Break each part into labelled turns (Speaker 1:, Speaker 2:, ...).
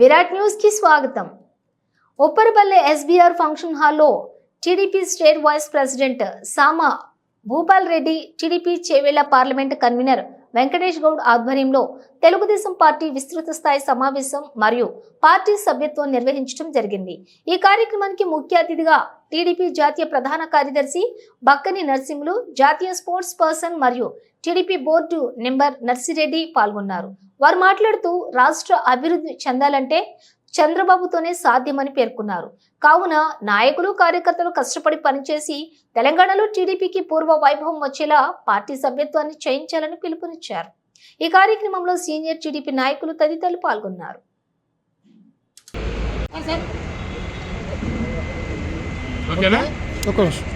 Speaker 1: విరాట్ న్యూస్కి స్వాగతం. Upparapalle SBR function హాల్లో TDP state vice president Sama Bhupal Reddy TDP Chevella parliament convener Venkatesh Goud ఆధ్వర్యంలో Telugu Desam party విస్తృత స్థాయి సమావేశం మరియు పార్టీ సభ్యత్వం నిర్వహించడం జరిగింది. ఈ కార్యక్రమానికి ముఖ్య అతిథిగా టీడీపీ జాతీయ ప్రధాన కార్యదర్శి బక్కని నరసింహులు జాతీయ స్పోర్ట్స్ పర్సన్ మరియు టీడీపీ బోర్డు నెంబర్ నర్సిరెడ్డి పాల్గొన్నారు. వారు మాట్లాడుతూ రాష్ట్ర అభివృద్ధి చెందాలంటే చంద్రబాబుతోనే సాధ్యమని పేర్కొన్నారు. కావున నాయకులు కార్యకర్తలు కష్టపడి పనిచేసి తెలంగాణలో టీడీపీకి పూర్వ వైభవం వచ్చేలా పార్టీ సభ్యత్వాన్ని చేయించాలని పిలుపునిచ్చారు. ఈ కార్యక్రమంలో సీనియర్ టీడీపీ నాయకులు తదితరులు పాల్గొన్నారు.
Speaker 2: ఓకేనా?
Speaker 3: ఒక్క నిమిషం.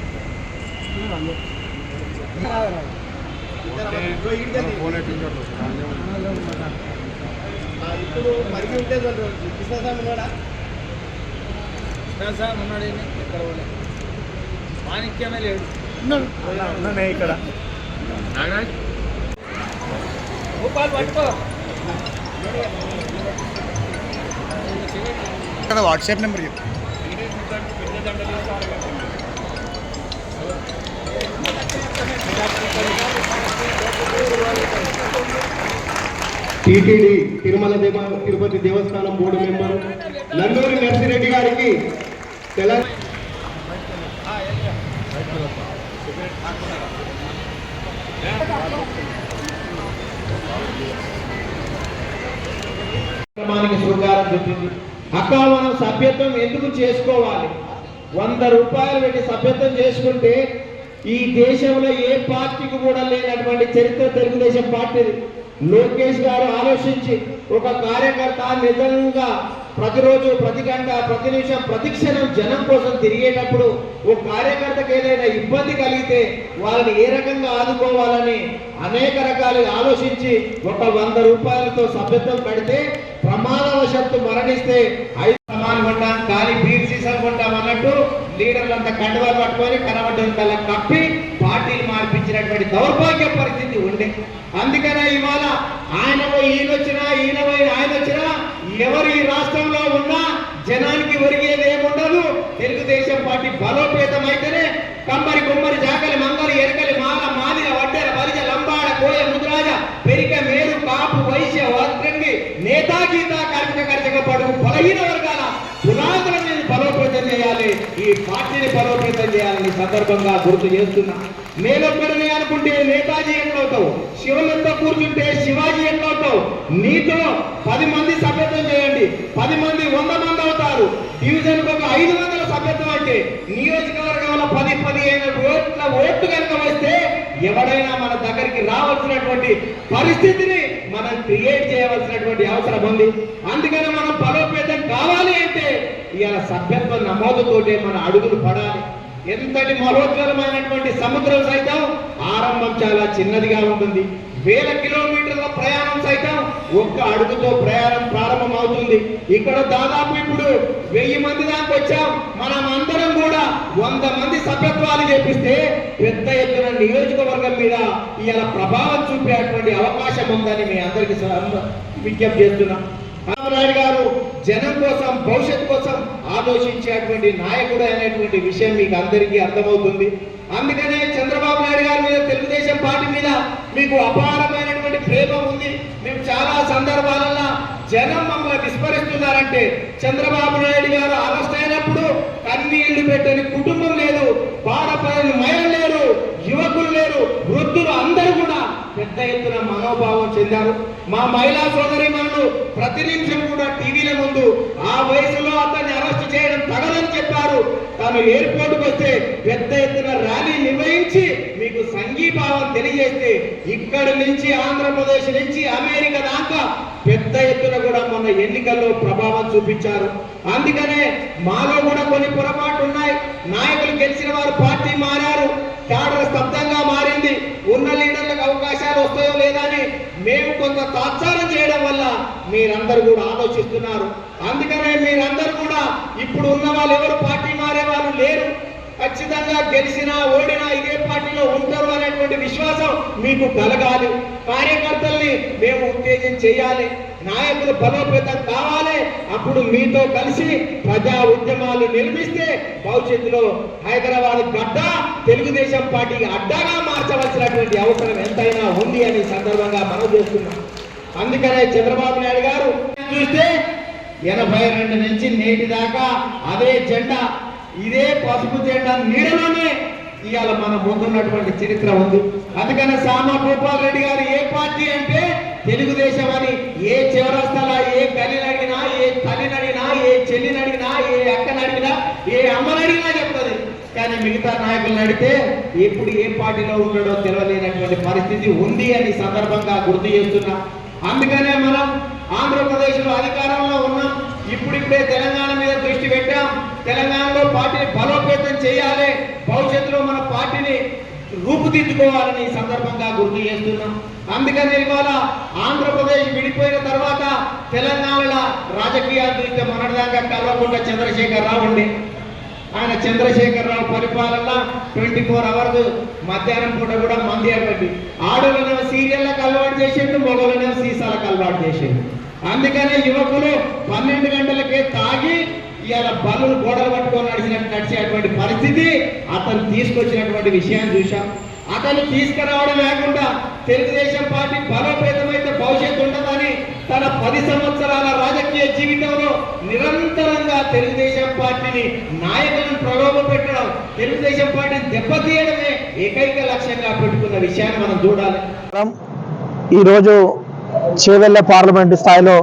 Speaker 4: ఇప్పుడు మరిగి ఉంటే కృష్ణస్వామి ఉన్నాడా
Speaker 5: కృష్ణస్వామి ఉన్నాడు ఈయన. ఎక్కడ పోలే. మాణిక్యమే లేడు
Speaker 4: ఉన్నానే ఇక్కడ
Speaker 2: నాగరాజ్
Speaker 5: భూపాలు పట్టుకో
Speaker 3: ఇక్కడ వాట్సాప్ నెంబర్ చెప్పు
Speaker 4: టీటీడీ తిరుమల దేవ తిరుపతి దేవస్థానం బోర్డు మెంబరు నందూరి నర్సిరెడ్డి గారికి తెలంగాణ కార్యక్రమానికి అక్క మనం సభ్యత్వం ఎందుకు చేసుకోవాలి? వంద రూపాయలు పెట్టి సభ్యత్వం చేసుకుంటే ఈ దేశంలో ఏ పార్టీకి కూడా లేనటువంటి చరిత్ర తెలుగుదేశం పార్టీది లోకేష్ గారు ఆలోచించి ఒక కార్యకర్త నిజంగా ప్రతిరోజు ప్రతి గంట ప్రతి నిమిషం ప్రతి క్షణం జనం కోసం తిరిగేటప్పుడు ఓ కార్యకర్తకి ఏదైనా ఇబ్బంది కలిగితే వాళ్ళని ఏ రకంగా ఆదుకోవాలని అనేక రకాలుగా ఆలోచించి ఒక వంద రూపాయలతో సభ్యత్వం కడితే ప్రమాదవశత్తు మరణిస్తే ఐదు సమానం కొంటాం కానీ బీర్ సీసాలు కొంటాం అన్నట్టు లీడర్లంతా కండువాలు పట్టుకొని కనబడ్డంతలా కప్పి పార్టీలు మార్పించినటువంటి దౌర్భాగ్య పరిస్థితి ఉండే. అందుకనే ఇవాళ ఆయన ఈయన వచ్చినా ఈయన ఆయన వచ్చినా ఎవరు ఈ రాష్ట్రంలో ఉన్నా జనానికి ఒరిగేది ఏముండదు. తెలుగుదేశం పార్టీ బలోపేతం అయితేనే కమ్మరి కుమ్మరి జాకలి మంగలి ఎరకలి మాల మాదిగ వడ్డెర బలిజ లంబాడ కోయ ముద్రాజ పెరిక మేరు కాపు వైశ్య వస్త్రంగి నేతా గీత కార్మిక కర్షక పడుగు బలహీన వర్గాల పునాదులని బలోపేతం చేయాలి ఈ పార్టీని బలోపేతం చేయాలని సందర్భంగా గుర్తు చేస్తున్నా. నేనొక్కడనే అనుకుంటే నేతాజీ ఎట్లవుతావు శివులతో కూర్చుంటే శివాజీ ఎట్లవుతావు నీతో పది మంది సభ్యత్వం చేయండి. పది మంది వంద మంది అవుతారు. డివిజన్ ఒక ఐదు వందల సభ్యత్వం అంటే నియోజకవర్గంలో పది పదిహేను ఓట్ల ఓట్లు కనుక వస్తే ఎవడైనా మన దగ్గరికి రావాల్సినటువంటి పరిస్థితిని మనం క్రియేట్ చేయవలసినటువంటి అవసరం ఉంది. అందుకని మనం బలోపేతం కావాలి అంటే ఇవాళ సభ్యత్వ నమోదుతోటే మన అడుగులు పడాలి. ఎంతటి మరోజ్వలమైనటువంటి సముద్రం సైతం ఆరంభం చాలా చిన్నదిగా ఉంటుంది. వేల కిలోమీటర్ల ప్రయాణం సైతం ఒక్క అడుగుతో ప్రయాణం ప్రారంభం అవుతుంది ఇక్కడ దాదాపు ఇప్పుడు వెయ్యి మంది దాకా వచ్చాం. మనం అందరం కూడా వంద మంది సభ్యత్వాలు చేపిస్తే పెద్ద ఎత్తున నియోజకవర్గం మీద ఇలా ప్రభావం చూపేటువంటి అవకాశం ఉందని మీ అందరికీ విజ్ఞప్తి చేస్తున్నాం. రామనాయుడు గారు జనం కోసం భవిష్యత్ కోసం ఆలోచించేటువంటి నాయకుడు అనేటువంటి విషయం మీకు అందరికీ అర్థమవుతుంది. అందుకనే చంద్రబాబు నాయుడు గారి మీద తెలుగుదేశం పార్టీ మీద మీకు అపారమైనటువంటి ప్రేమ ఉంది. మేము చాలా సందర్భాలలో జనం మమ్మల్ని విస్మరిస్తున్నారంటే చంద్రబాబు నాయుడు గారు అరెస్ట్ అయినప్పుడు కన్నీళ్ళు పెట్టని కుటుంబం లేదు బాధపడని మహిళలు లేరు యువకులు లేరు వృద్ధులు అందరూ కూడా పెద్ద ఎత్తున మనోభావం చెందారు. మా మహిళా సోదరి మనలు ప్రతి నిమిషం కూడా టీవీల ముందు ఆ వయసులో అతన్ని అరెస్ట్ చేయడం తగదని చెప్పారు. తాను ఎయిర్పోర్ట్కి వస్తే పెద్ద ఎత్తున ర్యాలీ నిర్వహించి మీకు సంఘీభావం తెలియజేస్తే ఇక్కడి నుంచి ఆంధ్రప్రదేశ్ నుంచి అమెరికా దాకా పెద్ద ఎత్తున కూడా మొన్న ఎన్నికల్లో ప్రభావం చూపించారు. అందుకనే మాలో కూడా కొన్ని పొరపాటు ఉన్నాయి. నాయకులు గెలిచిన వారు పార్టీ మారారు. క్యాడర్ స్తబ్దంగా ఉన్న లీడర్లకు అవకాశాలు వస్తాయో లేదా అని మేము కొంత తాత్సారం చేయడం వల్ల మీరందరూ కూడా ఆలోచిస్తున్నారు. అందుకనే మీరందరూ కూడా ఇప్పుడు ఉన్న వాళ్ళు ఎవరు? పార్టీ మారే వాళ్ళు లేరు. ఖచ్చితంగా గెలిచినా ఓడినా ఇదే పార్టీలో ఉంటారు అనేటువంటి విశ్వాసం మీకు కలగాలి. కార్యకర్తల్ని మేము ఉత్తేజం చేయాలి. నాయకులు బలోపేతం కావాలి. అప్పుడు మీతో కలిసి ప్రజా ఉద్యమాలు నిర్మిస్తే భవిష్యత్తులో హైదరాబాద్ గడ్డ తెలుగుదేశం పార్టీకి అడ్డాగా మార్చవలసినటువంటి అవసరం ఎంతైనా ఉంది అని సందర్భంగా మనం చేస్తున్నాం. అందుకనే చంద్రబాబు నాయుడు గారు చూస్తే ఎనభై రెండు నుంచి నేటి దాకా అదే జెండా ఇదే పసుపు జెండా నీడలోనే ఇవాళ మన ముందున్నటువంటి చరిత్ర ఉంది. అందుకని సామ గోపాల్ రెడ్డి గారు ఏ పార్టీ అంటే తెలుగుదేశం అని. ఏ చివరస్తల ఏ గల్లిని అడిగినా ఏ తల్లిని అడిగినా ఏ చెల్లిని అడిగినా ఏ అక్కని అడిగినా ఏ అమ్మని అడిగినా చెప్తుంది కానీ మిగతా నాయకులను అడిగితే ఎప్పుడు ఏ పార్టీలో ఉన్నాడో తెలియలేనటువంటి పరిస్థితి ఉంది అని సందర్భంగా గుర్తు చేస్తున్నా. అందుకనే మనం ఆంధ్రప్రదేశ్లో అధికారంలో ఉన్నాం. ఇప్పుడిప్పుడే తెలంగాణ మీద దృష్టి పెట్టాం. తెలంగాణలో పార్టీని బలోపేతం చేయాలి. భవిష్యత్తులో మన పార్టీని రూపుదిద్దుకోవాలని ఈ సందర్భంగా గుర్తు చేస్తున్నాం. అందుకని ఇవాళ ఆంధ్రప్రదేశ్ విడిపోయిన తర్వాత తెలంగాణలో రాజకీయాలు చూస్తే మొన్నటిదాకా కల్వకుంట్ల చంద్రశేఖర్ రావు ఉండే. ఆయన చంద్రశేఖరరావు పరిపాలన ట్వంటీ ఫోర్ అవర్స్ మధ్యాహ్నం పూట కూడా మంది అవ్వండి ఆడోళ్ళనేమో సీరియళ్ళకి అలవాటు చేసిండు మగోళ్ళనేమో సీసాలకు అలవాటు చేసేది అందుకనే యువకులు పన్నెండు గంటలకే తా ఇవాళ బరువులు గోడలు పట్టుకొని నడిచినట్టు నడిచేటువంటి పరిస్థితి అతను తీసుకొచ్చినటువంటి విషయాన్ని చూశాం. అతను తీసుకురావడం లేకుండా తెలుగుదేశం పార్టీ బలోపేతమైతే భవిష్యత్తు ఉండదని తన పది సంవత్సరాల రాజకీయ జీవితంలో నిరంతరంగా తెలుగుదేశం పార్టీని నాయకులను ప్రలోభ పెట్టడం తెలుగుదేశం పార్టీని దెబ్బతీయడమే ఏకైక లక్ష్యంగా పెట్టుకున్న విషయాన్ని మనం చూడాలి.
Speaker 6: ఈరోజు చేవెళ్ళ పార్లమెంటు స్థాయిలో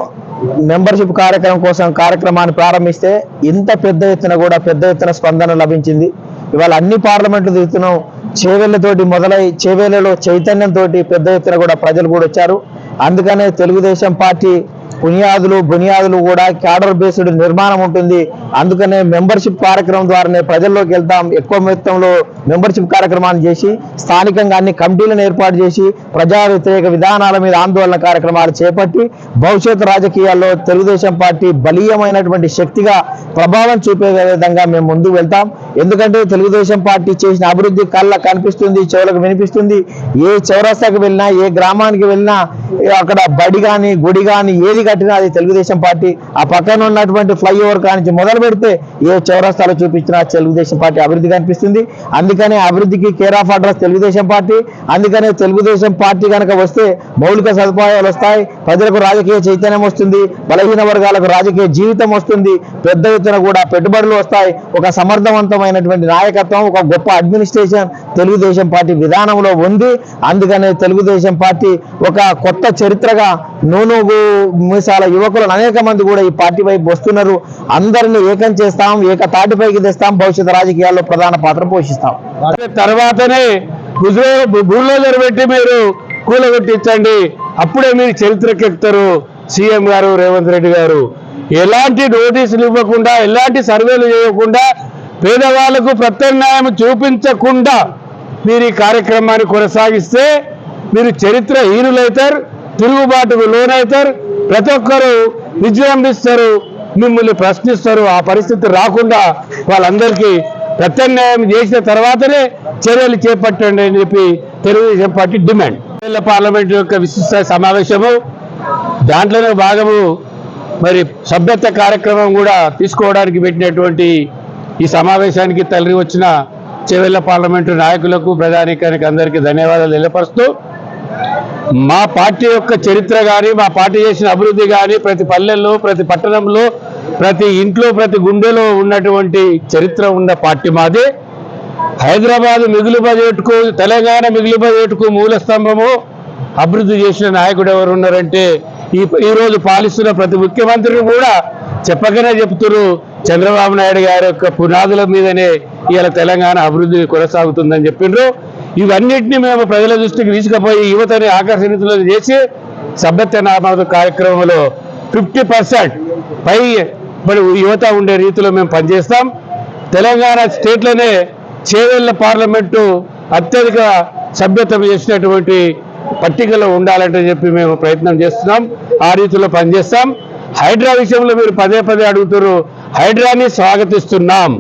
Speaker 6: మెంబర్షిప్ కార్యక్రమం కోసం కార్యక్రమాన్ని ప్రారంభిస్తే ఇంత పెద్ద ఎత్తున కూడా పెద్ద ఎత్తున స్పందన లభించింది. ఇవాళ అన్ని పార్లమెంట్లు తిరుగుతున్నాం. చేవేళ్ళతోటి మొదలై చేవేళ్ళలో చైతన్యంతో పెద్ద ఎత్తున కూడా ప్రజలు కూడా వచ్చారు. అందుకనే తెలుగుదేశం పార్టీ పునియాదులు బునియాదులు కూడా క్యాడర్ బేస్డ్ నిర్మాణం ఉంటుంది. అందుకనే మెంబర్షిప్ కార్యక్రమం ద్వారానే ప్రజల్లోకి వెళ్తాం. ఎక్కువ మొత్తంలో మెంబర్షిప్ కార్యక్రమాన్ని చేసి స్థానికంగా అన్ని కమిటీలను ఏర్పాటు చేసి ప్రజా వ్యతిరేక విధానాల మీద ఆందోళన కార్యక్రమాలు చేపట్టి భవిష్యత్ రాజకీయాల్లో తెలుగుదేశం పార్టీ బలీయమైనటువంటి శక్తిగా ప్రభావం చూపే విధంగా మేము ముందుకు వెళ్తాం. ఎందుకంటే తెలుగుదేశం పార్టీ చేసిన అభివృద్ధి కళ్ళ కనిపిస్తుంది చెవులకు వినిపిస్తుంది. ఏ చౌరస్తాకి వెళ్ళినా ఏ గ్రామానికి వెళ్ళినా అక్కడ బడి కానీ గుడి కానీ ఏది కట్టినా అది తెలుగుదేశం పార్టీ. ఆ పక్కన ఉన్నటువంటి ఫ్లైఓవర్ కానించి మొదలు పెడితే ఏ చౌరస్తాలో చూపించినా తెలుగుదేశం పార్టీ అభివృద్ధి కనిపిస్తుంది అందుకనే అభివృద్ధికి care of address Telugu Desam party. అందుకనే తెలుగుదేశం పార్టీ కనుక వస్తే మౌలిక సదుపాయాలు వస్తాయి. ప్రజలకు రాజకీయ చైతన్యం వస్తుంది బలహీన వర్గాలకు రాజకీయ జీవితం వస్తుంది పెద్ద ఎత్తున కూడా పెట్టుబడులు వస్తాయి. ఒక సమర్థవంతమైనటువంటి నాయకత్వం ఒక గొప్ప అడ్మినిస్ట్రేషన్ తెలుగుదేశం పార్టీ విధానంలో ఉంది. అందుకనే తెలుగుదేశం పార్టీ ఒక కొత్త చరిత్రగా నూనూగు మీసాల యువకులను అనేక మంది కూడా ఈ పార్టీ వైపు వస్తున్నారు. అందరిని ఏకం చేస్తాం ఏక తాటిపైకి తెస్తాం భవిష్యత్ రాజకీయాల్లో ప్రధాన పాత్ర పోషిస్తాం.
Speaker 7: తర్వాతనే భూలో పెట్టి మీరు కూలగొట్టించండి. అప్పుడే మీరు చరిత్రకెక్తారు సీఎం గారు రేవంత్ రెడ్డి గారు. ఎలాంటి నోటీసులు ఇవ్వకుండా ఎలాంటి సర్వేలు చేయకుండా పేదవాళ్ళకు ప్రత్యామ్నాయం చూపించకుండా మీరు ఈ కార్యక్రమాన్ని కొనసాగిస్తే మీరు చరిత్ర హీనులవుతారు తిరుగుబాటుకు లోనవుతారు ప్రతి ఒక్కరు విజృంభిస్తారు మిమ్మల్ని ప్రశ్నిస్తారు. ఆ పరిస్థితి రాకుండా వాళ్ళందరికీ ప్రత్యామ్నాయం చేసిన తర్వాతనే చర్యలు చేపట్టండి అని చెప్పి తెలుగుదేశం పార్టీ డిమాండ్. కేరళ పార్లమెంట్ యొక్క విశిష్ట సమావేశము. దాంట్లోనే భాగము మరి సభ్యత్వ కార్యక్రమం కూడా తీసుకోవడానికి పెట్టినటువంటి ఈ సమావేశానికి తల్లి వచ్చిన చెవెళ్ళ పార్లమెంటు నాయకులకు ప్రధానికానికి అందరికీ ధన్యవాదాలు తెలియపరుస్తూ మా పార్టీ యొక్క చరిత్ర కానీ మా పార్టీ చేసిన అభివృద్ధి కానీ ప్రతి పల్లెల్లో ప్రతి పట్టణంలో ప్రతి ఇంట్లో ప్రతి గుండెలో ఉన్నటువంటి చరిత్ర ఉన్న పార్టీ మాది. హైదరాబాద్ మిగులు బడ్జెట్కు తెలంగాణ మిగులు బడ్జెట్కు మూల స్తంభము అభివృద్ధి చేసిన నాయకుడు ఎవరు ఉన్నారంటే ఈ ఈరోజు పాలిస్తున్న ప్రతి ముఖ్యమంత్రిని కూడా చెప్పకనే చెప్తున్నారు చంద్రబాబు నాయుడు గారి యొక్క పునాదుల మీదనే ఇవాళ తెలంగాణ అభివృద్ధి కొనసాగుతుందని చెప్పిండ్రు. ఇవన్నిటిని మేము ప్రజల దృష్టికి తీసుకుపోయి యువతని ఆకర్షణీతులను చేసి సభ్యత్యనామాద కార్యక్రమంలో ఫిఫ్టీ పర్సెంట్ పై మరి యువత ఉండే రీతిలో మేము పనిచేస్తాం. తెలంగాణ స్టేట్లోనే చేవెళ్ళ పార్లమెంటు అత్యధిక సభ్యత చేసినటువంటి పట్టికలో ఉండాలంటే చెప్పి మేము ప్రయత్నం చేస్తున్నాం. ఆ రీతిలో పనిచేస్తాం. హైడ్రా విషయంలో మీరు పదే పదే అడుగుతారు హైడ్రాని స్వాగతిస్తున్నాం.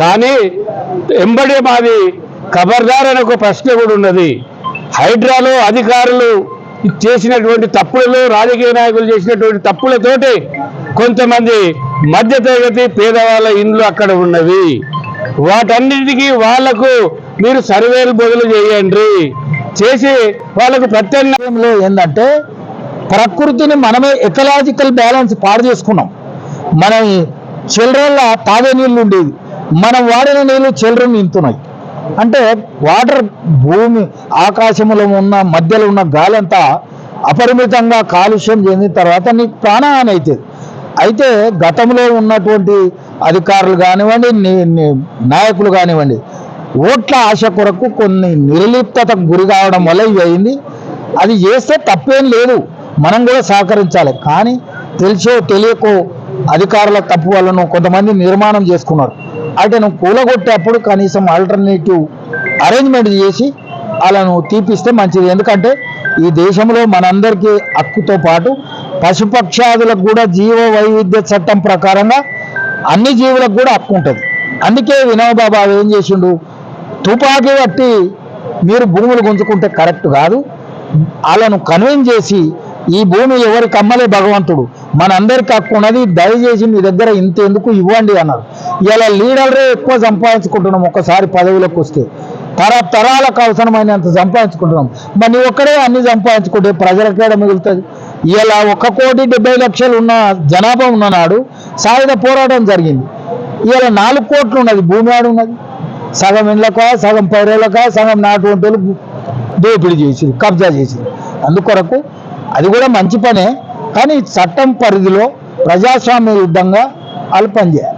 Speaker 7: కానీ ఎంబడే మాది ఖబర్దార్ అనే ఒక ప్రశ్న కూడా ఉన్నది. హైడ్రాలో అధికారులు చేసినటువంటి తప్పులలో రాజకీయ నాయకులు చేసినటువంటి తప్పులతోటి కొంతమంది మధ్యతరగతి పేదవాళ్ళ ఇండ్లు అక్కడ ఉన్నవి. వాటన్నిటికీ వాళ్ళకు మీరు సర్వేలు బదులు చేయండి. చేసి వాళ్ళకు ప్రత్యామ్నాయ
Speaker 8: ఏంటంటే ప్రకృతిని మనమే ఎకలాజికల్ బ్యాలెన్స్ పాడు చేసుకున్నాం. మన చిల్డ్రన్ల తాగే నీళ్ళు ఉండేది మనం వాడిన నీళ్ళు చిల్డ్రన్ నింతున్నాయి అంటే వాటర్ భూమి ఆకాశంలో ఉన్న మధ్యలో ఉన్న గాలి అంతా అపరిమితంగా కాలుష్యం చెందిన తర్వాత నీకు ప్రాణహాని అవుతుంది అయితే గతంలో ఉన్నటువంటి అధికారులు కానివ్వండి నాయకులు కానివ్వండి ఓట్ల ఆశ కొరకు కొన్ని నిర్లిప్తతకు గురి కావడం వల్ల ఇవి అయింది. అది చేస్తే తప్పేం లేదు. మనం కూడా సహకరించాలి. కానీ తెలిసో తెలియకో అధికారుల తప్పు వలన కొంతమంది నిర్మాణం చేసుకున్నారు. అంటే నువ్వు కూలగొట్టేప్పుడు కనీసం ఆల్టర్నేటివ్ అరేంజ్మెంట్ చేసి వాళ్ళను తీపిస్తే మంచిది. ఎందుకంటే ఈ దేశంలో మనందరికీ హక్కుతో పాటు పశుపక్షాదులకు కూడా జీవ వైవిధ్య చట్టం ప్రకారంగా అన్ని జీవులకు కూడా హక్కు ఉంటుంది. అందుకే వినోబాబా ఏం చేసిండు? తుపాకీ పట్టి మీరు భూములు గుంజుకుంటే కరెక్ట్ కాదు. వాళ్ళను కన్విన్స్ చేసి ఈ భూమి ఎవరికి అమ్మలే భగవంతుడు. మనందరికి హక్కు ఉన్నది దయచేసి మీ దగ్గర ఇంత ఎందుకు ఇవ్వండి అన్నారు. ఇలా లీడర్లే ఎక్కువ సంపాదించుకుంటున్నాం ఒకసారి పదవిలోకి వస్తే. తర తరాలకు అవసరమైనంత సంపాదించుకుంటున్నాం. మరి నీ ఒక్కడే అన్ని సంపాదించుకుంటే ప్రజలకేడ మిగులుతుంది? ఇలా ఒక కోటి డెబ్బై లక్షలు ఉన్న జనాభా ఉన్ననాడు సాయుధ పోరాటం జరిగింది. ఇవాళ నాలుగు కోట్లు ఉన్నది. భూమి ఆడు ఉన్నది. సగం ఇండ్లక సగం పైరులకా సగం నాటువంటి వంటలు దోపిడీ చేసి కబ్జా చేసి అందుకొరకు అది కూడా మంచి పనే. కానీ చట్టం పరిధిలో ప్రజాస్వామ్య యుద్ధంగా వాళ్ళు పనిచేయాలి